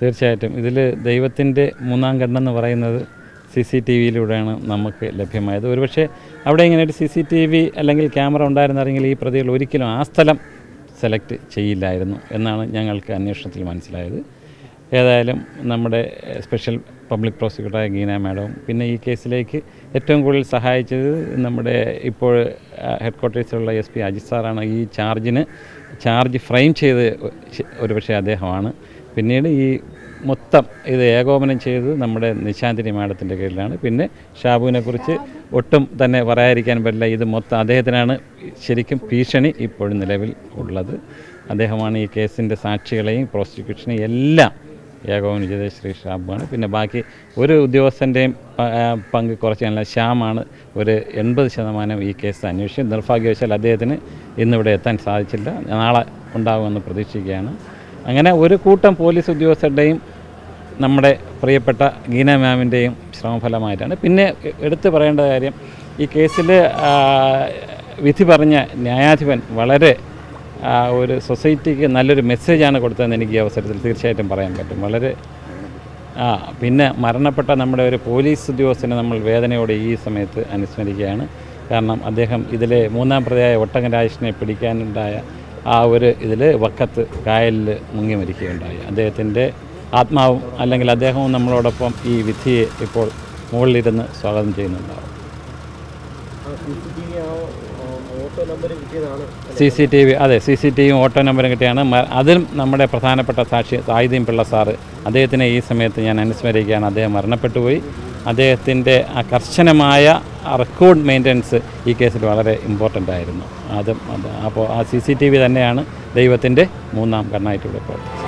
തീർച്ചയായിട്ടും. ഇതിൽ ദൈവത്തിന്റെ മൂന്നാം കണ്ണെന്ന് പറയുന്നത് സി സി ടി വിയിലൂടെയാണ് നമുക്ക് ലഭ്യമായത്. ഒരുപക്ഷെ അവിടെ ഇങ്ങനെ ഒരു സി സി ടി വി അല്ലെങ്കിൽ ക്യാമറ ഉണ്ടായിരുന്നെങ്കിൽ ഈ പ്രതികൾ ഒരിക്കലും ആ സ്ഥലം സെലക്ട് ചെയ്യില്ലായിരുന്നു എന്നാണ് ഞങ്ങൾക്ക് അന്വേഷണത്തിൽ മനസ്സിലായത്. ഏതായാലും നമ്മുടെ സ്പെഷ്യൽ പബ്ലിക് പ്രോസിക്യൂട്ടറായ ഗീന മാഡവും പിന്നെ ഈ കേസിലേക്ക് ഏറ്റവും കൂടുതൽ സഹായിച്ചത് നമ്മുടെ ഇപ്പോൾ ഹെഡ് ക്വാർട്ടേഴ്സിലുള്ള എസ് പി അജിത് സാറാണ്. ഈ ചാർജിന് ചാർജ് ഫ്രെയിം ചെയ്ത് ഒരുപക്ഷെ അദ്ദേഹമാണ്. പിന്നീട് ഈ മൊത്തം ഇത് ഏകോപനം ചെയ്തത് നമ്മുടെ നിശാന്തിനി മാഡത്തിന്റെ കീഴിലാണ്. പിന്നെ ഷാബുവിനെ കുറിച്ച് ഒട്ടും തന്നെ പറയാതിരിക്കാൻ പറ്റില്ല. ഇത് മൊത്തം അദ്ദേഹത്തിനാണ് ശരിക്കും ഭീഷണി ഇപ്പോഴും നിലവിൽ ഉള്ളത്. അദ്ദേഹമാണ് ഈ കേസിന്റെ സാക്ഷികളെയും പ്രോസിക്യൂഷനെയും എല്ലാം ഏകോപനം ചെയ്ത ശ്രീ ഷാബുവാണ്. പിന്നെ ബാക്കി ഒരു ഉദ്യോഗസ്ഥന്റെയും പങ്ക് കുറച്ചല്ല ശ്യാമാണ് ഒരു എൺപത് ശതമാനം ഈ കേസ് അന്വേഷിച്ചു നിർഭാഗ്യവശാൽ അദ്ദേഹത്തിന് ഇന്നിവിടെ എത്താൻ സാധിച്ചില്ല. നാളെ ഉണ്ടാകുമെന്ന് പ്രതീക്ഷിക്കുകയാണ്. അങ്ങനെ ഒരു കൂട്ടം പോലീസ് ഉദ്യോഗസ്ഥരുടെയും നമ്മുടെ പ്രിയപ്പെട്ട ഗീന മാമിന്റെയും ശ്രമഫലമായിട്ടാണ്. പിന്നെ എടുത്തു പറയേണ്ട കാര്യം ഈ കേസിൽ വിധി പറഞ്ഞ ന്യായാധിപൻ വളരെ ഒരു സൊസൈറ്റിക്ക് നല്ലൊരു മെസ്സേജാണ് കൊടുത്തതെന്ന് എനിക്ക് ഈ അവസരത്തിൽ തീർച്ചയായിട്ടും പറയാൻ പറ്റും. വളരെ ആ പിന്നെ മരണപ്പെട്ട നമ്മുടെ ഒരു പോലീസ് ഉദ്യോഗസ്ഥനെ നമ്മൾ വേദനയോടെ ഈ സമയത്ത് അനുസ്മരിക്കുകയാണ്. കാരണം അദ്ദേഹം ഇതിലെ മൂന്നാം പ്രതിയായ ഒട്ടകൻ രാജേഷിനെ പിടിക്കാനുണ്ടായ ആ ഒരു ഇതിൽ വക്കത്ത് കായലിൽ മുങ്ങി മരിക്കുകയുണ്ടായി. അദ്ദേഹത്തിന്റെ ആത്മാവും അല്ലെങ്കിൽ അദ്ദേഹവും നമ്മളോടൊപ്പം ഈ വിധിയെ ഇപ്പോൾ മുകളിലിരുന്ന് സ്വാഗതം ചെയ്യുന്നുണ്ടാവും. സി സി ടി വി അതെ C C T V auto നമ്പറും കിട്ടിയാണ്. അതിലും നമ്മുടെ പ്രധാനപ്പെട്ട സാക്ഷി സായുധീം പിള്ള സാറ് അദ്ദേഹത്തിനെ ഈ സമയത്ത് ഞാൻ അനുസ്മരിക്കുകയാണ്. അദ്ദേഹം മരണപ്പെട്ടു പോയി. അദ്ദേഹത്തിന്റെ ആ കർശനമായ റെക്കോർഡ് മെയിന്റനൻസ് ഈ കേസിൽ വളരെ ഇമ്പോർട്ടന്റ് ആയിരുന്നു. അതും അപ്പോൾ ആ സി സി ടി വി തന്നെയാണ് ദൈവത്തിന്റെ മൂന്നാം കണ്ണായിട്ട് ഇവിടെ പ്രവർത്തിച്ചത്